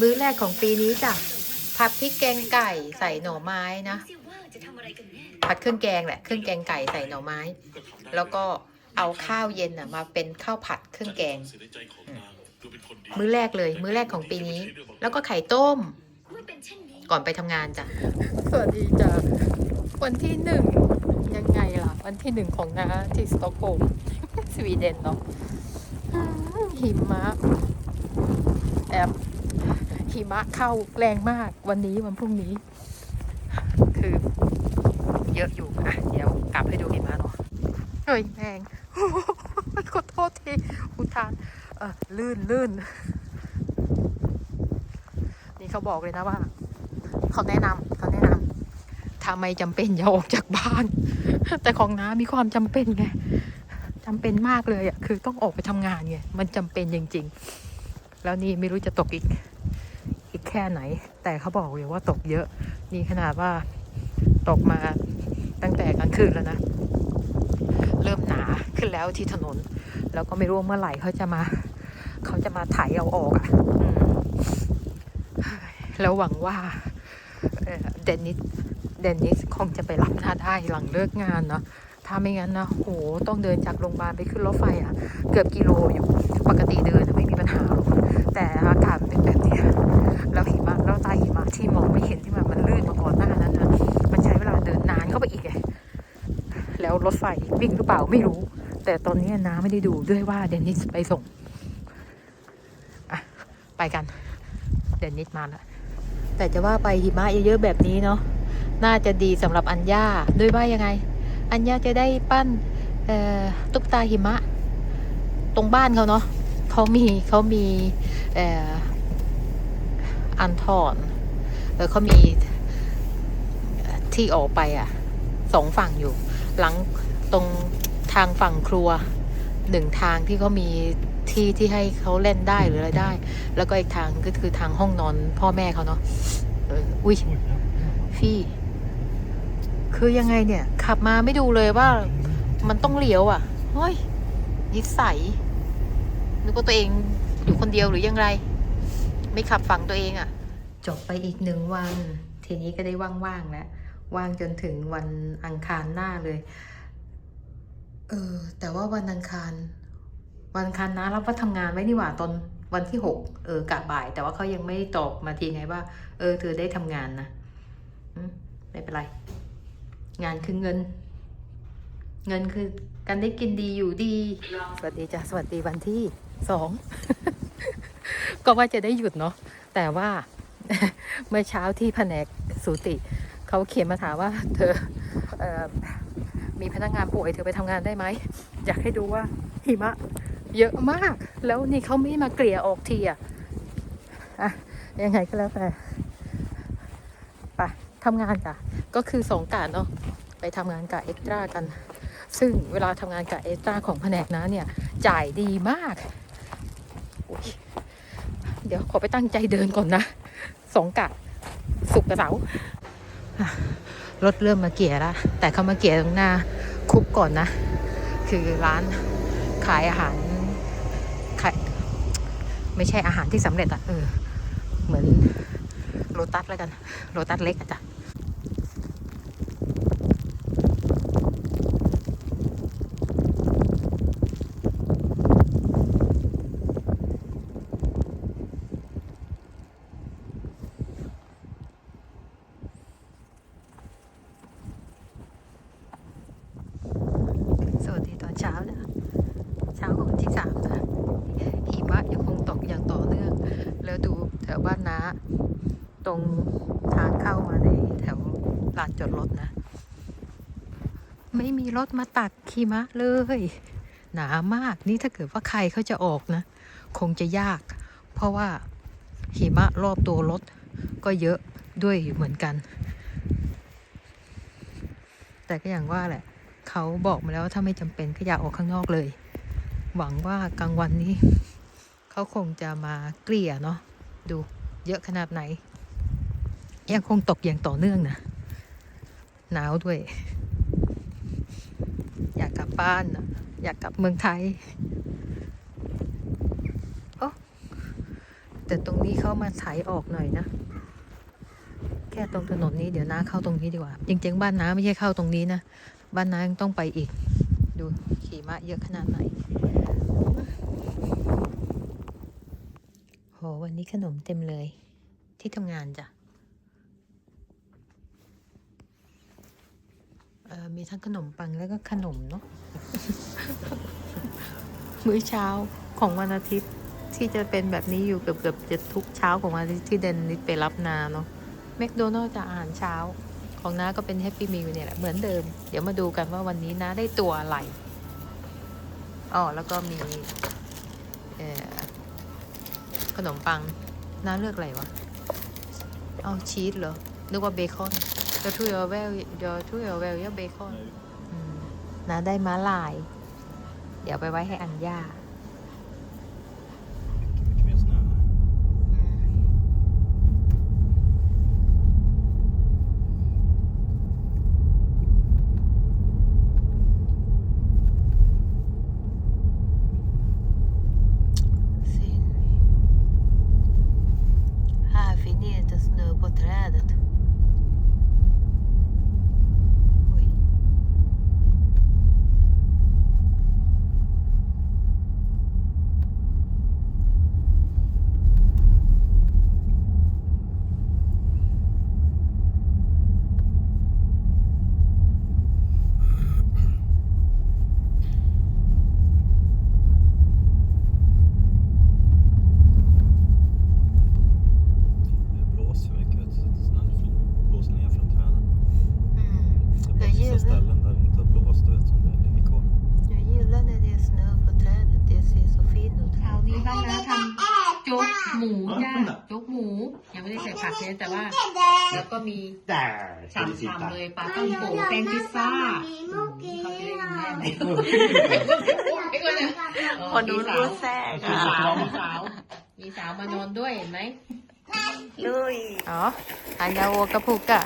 มื้อแรกของปีนี้จ้ะผัดพริกแกงไก่ใส่หน่อไม้นะ ผัดเครื่องแกงแหละเครื่องแกงไก่ใส่หน่อไม้ แล้วก็เอาข้าวเย็นอะมาเป็นข้าวผัดเครื่องแกง มื้อแรกเลย มื้อแรกของปีนี้ แล้วก็ไข่ต้ม ก่อนไปทำงานจ้ะ สวัสดีจ้ะ วันที่หนึ่งยังไงล่ะ วันที่หนึ่งของน้าที่สตอกโฮล์มสวีเดนเนาะหิมะแอบ หิมะเข้าแรงมากวันนี้วันพรุ่งนี้ คือเยอะอยู่อะเดี๋ยวกลับให้ดูหิมะเนาะเฮ้ยแรงขอโทษทีอุทานเออลื่นลื่นนี่เขาบอกเลยนะว่า เขาแนะนำเขาแนะนำถ้าไม่จำเป็นอย่าออกจากบ้าน แต่ของน้ามีความจำเป็นไงจำเป็นมากเลยอะคือต้องออกไปทำงานไงมันจำเป็นจริง ๆ แล้วนี่ไม่รู้จะตกอีกอีก แค่ไหน แต่เขาบอกเลยว่าตกเยอะ นี่ขนาดว่าตกมาตั้งแต่กลางคืนแล้วนะ เริ่มหนาขึ้นแล้วที่ถนน แล้วก็ไม่รู้เมื่อไหร่เขาจะมา เขาจะมาไถเอาออกอะแล้วหวังว่าเดนนิสเดนนิสคงจะไปรับหน้าได้หลังเลิกงานเนาะถ้าไม่งั้นนะโหต้องเดินจากโรงพยาบาลไปขึ้นรถไฟอะเกือบกิโลอยู่ปกติเดินอะไม่มีปัญหาหรอกแต่อากาศมันเป็นแบบ เนี้ยแล้วหิมะแล้วใตาหิมะที่มองไม่เห็นที่มันมันลื่นมาก่อนหน้านั้นนะมันใช้เวลาเดินนานเข้าไปอีกไงแล้วรถไฟวิ่งหรือเปล่าไม่รู้ แต่ตอนนี้น้าไม่ได้ดูด้วยว่าเดนนิสไปส่งอะไปกัน เดนนิสมาแล้วแต่จะว่าไปหิมะเยอะๆแบบนี้เนาะน่าจะดีสำหรับอัญญาด้วยว่ายังไง อัญญาจะได้ปั้นตุ๊กตาหิมะ ตรงบ้านเขาเนาะเขามีเขามีเอันทอนเออเขามีที่ออกไปอะสองฝั่งอยู่ หลังตรงทางฝั่งครัวหนึ่งทางที่เขามีที่ที่ให้เขาเล่นได้หรืออะไรได้ แล้วก็อีกทางก็คือทางห้องนอนพ่อแม่เขาเนาะอุ้ยพี่ คือยังไงเนี่ย ขับมาไม่ดูเลยว่า มันต้องเลี้ยวอะเฮ้ยนิสัยนึกว่าตัวเองอยู่คนเดียวหรือยังไร ไม่ขับฝังตัวเองอะ จบไปอีกหนึ่งวัน ทีนี้ก็ได้ว่างๆแล้วว่างจนถึงวันอังคารหน้าเลย เออ แต่ว่าวันอังคาร วันอังคารนะรับว่าทำงานไว้นี่หว่าตอนวันที่หกเออกะบ่าย แต่ว่าเขายังไม่ตอบมาทีไงว่า เออ เธอได้ทำงานนะไม่เป็นไร งานคือเงิน เงินคือการได้กินดีอยู่ดี สวัสดีจ้ะสวัสดีวันที่สอง ก็ว่าจะได้หยุดเนาะแต่ว่าเมื่อเช้าที่แผนกสูติ เขาเขียนมาถามว่าเธอเออมีพนักงานป่วยเธอไปทำงานได้ไหม อยากให้ดูว่าหิมะ เยอะมาก แล้วนี่เขาไม่มาเกลี่ยออกทีอะอะยังไงก็แล้วแต่ไปทำงานกะก็คือสองกะเนาะไปทำงานกะเอ็กตร้ากัน ซึ่งเวลาทำงานกะเอ็กตร้าของแผนกนะเนี่ย จ่ายดีมาก เดี๋ยวขอไปตั้งใจเดินก่อนนะสองกะสุกกระเสารถเริ่มมาเกียร์แล้วแต่เขามาเกียร์ตรงหน้าคุกก่อนนะ คือร้านขายอาหารขายไม่ใช่อาหารที่สำเร็จอะเออเหมือนโรตัสแล้วกันโรตัสเล็กอะจ้ะ สวัสดีตอนเช้าจ้ะเช้าของวันที่สามจ้ะหิมะยังคงตกอย่างต่อเนื่อง แล้วดูแถวบ้านน้า ตรงทางเข้ามาในแถวลานจอดรถนะ ไม่มีรถมาตักขีมะเลย หนามากนี่ถ้าเกิดว่าใครเขาจะออกนะ คงจะยาก เพราะว่าหิมะรอบตัวรถก็เยอะด้วยเหมือนกัน แต่ก็อย่างว่าแหละ เขาบอกมาแล้วว่าถ้าไม่จำเป็นก็อย่าออกข้างนอกเลย หวังว่ากลางวันนี้ เขาคงจะมาเกลี่ยเนาะดูเยอะขนาดไหน ยังคงตกอย่างต่อเนื่องนะ หนาวด้วย อยากกลับบ้านนะอยากกลับเมืองไทยโอ้แต่ตรงนี้เขามาไถออกหน่อยนะ แค่ตรงถนนนี้เดี๋ยวน้าเข้าตรงนี้ดีกว่า จริง ๆ บ้านน้าไม่ใช่เข้าตรงนี้นะ บ้านน้ายังต้องไปอีก ดูขี่ม้าเยอะขนาดไหนโหวันนี้ขนมเต็มเลยที่ทำงานจ้ะ เอ่อ มีทั้งขนมปังแล้วก็ขนมเนาะมื้อเช้าของวันอาทิตย์ที่จะเป็นแบบนี้อยู่เกือบเกือบจะทุกเช้าของวันอาทิตย์ที่เดนนิดไปรับนาเนาะแมคโดนัลล์จะอาหารเช้าของน้าก็เป็นแฮปปี้มิลเนี่ยแหละเหมือนเดิม เดี๋ยวมาดูกันว่าวันนี้น้าได้ตัวอะไรอ๋อแล้วก็มีขนมปังน้าเลือกอะไรวะ เอาชีสเหรอนึกว่าเบคอน Jag tror jag väl, jag tror jag väljer bacon อืมน้าได้ม้าลาย เดี๋ยวไปไว้ให้อัญญา Mycket, mycket mer snö här. fin. Här finns inte snö på trädet. Oj. จ๊กหมูจ้าโจ๊กหมูยังไม่ได้ใส่ผักเลยแต่ว่า แล้วก็มี Där สามชามเลยปลาต้องโกแป้งพิซซ่าเขาจะได้ยินแม่ไหมไม่ก็เลยคนนู้นรู้แทรกมีอะสาวมีสาวมีสาวมานอนด้วยเห็นไหมอ๋ออันยาโวกระพุกอะ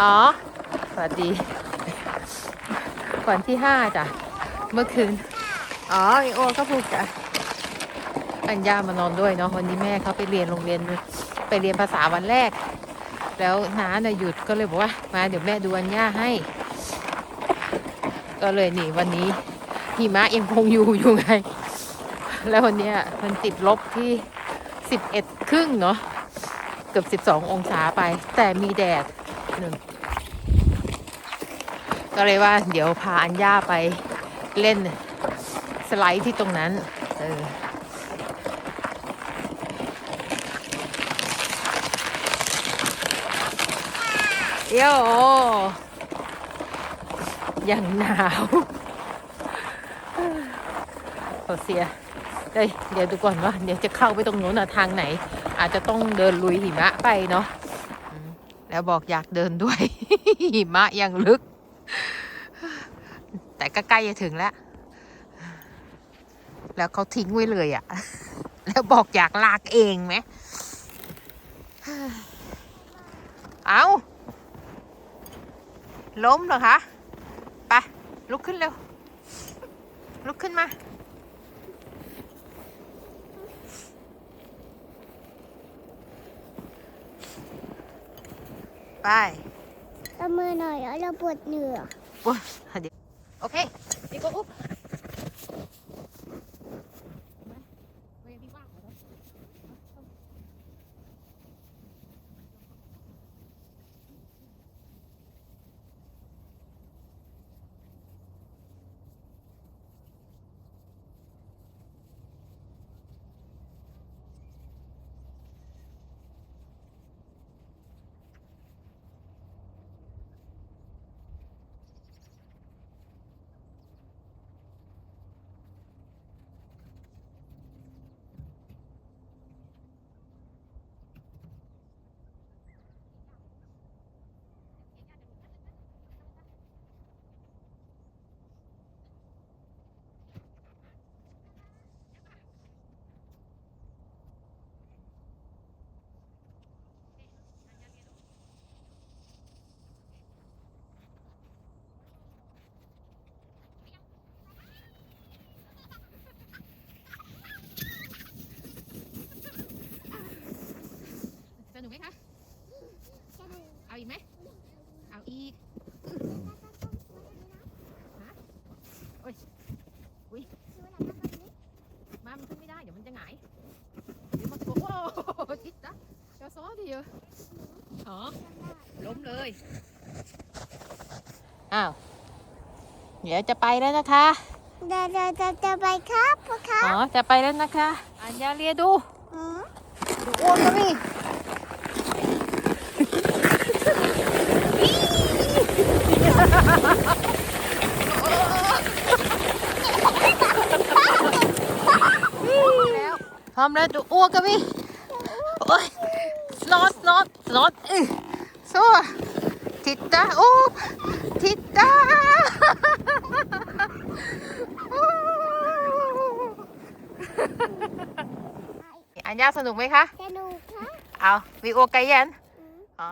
อ๋อ สวัสดีวันที่ห้าจ้ะ เมื่อคืน อ๋อมีโอก็พูกจ้ะอัญญามานอนด้วยเนาะวันนี้แม่เขาไปเรียนโรงเรียนไปเรียนภาษาวันแรก แล้วน้าเนี่ยหยุดก็เลยบอกว่ามาเดี๋ยวแม่ดูอัญญาให้ ก็เลยนี่วันนี้หิมะยังคงอยู่อยู่ไง แล้ววันนี้มันติดลบที่สิบเอ็ดครึ่งเนาะเกือบสิบสององศาไป แต่มีแดดหนึ่งก็เลยว่าเดี๋ยวพาอัญญาไปเล่น สไลด์ที่ตรงนั้น เออเอียวอย่างหนาวโอเสียเอ้ยเดี๋ยวดูก่อนว่าเดี๋ยวจะเข้าไปตรงโน้นอะทางไหน อาจจะต้องเดินลุยหิมะไปเนาะแล้วบอกอยากเดินด้วย หิมะยังลึก แต่ก็ใกล้จะถึงแล้ว แล้วเขาทิ้งไว้เลยอะแล้วบอกอยากลากเองไหม เอาล้มเหรอคะ ไป ลุกขึ้นเร็ว ลุกขึ้นมา ไปเอามือหน่อยแล้วเราปวดเหนื่อยโอ้ อีกไหมเอาอีกฮะโอ้ยอุ้ยมามันขึ้นไม่ได้เดี๋ยวมันจะหงายเดี๋ยวมันโอ้โหชิดนะจะซ้อดีเยอะอ๋อล้มเลยอ้าวเดี๋ยวจะไปแล้วนะคะเดี๋ยวจะจะไปครับพ่อครับอ๋อจะไปแล้วนะคะอันยาเลียดูดูโอ้ยนี่ พร้อมแล้วดูอ้วกก็มีโอ้ยสนอตสนอตสนอตอื้อสู้ทิตตาอู้ทิตตาอัญญาสนุกไหมคะ สนุกครับเอาวีโอไกยันอืมอ๋อ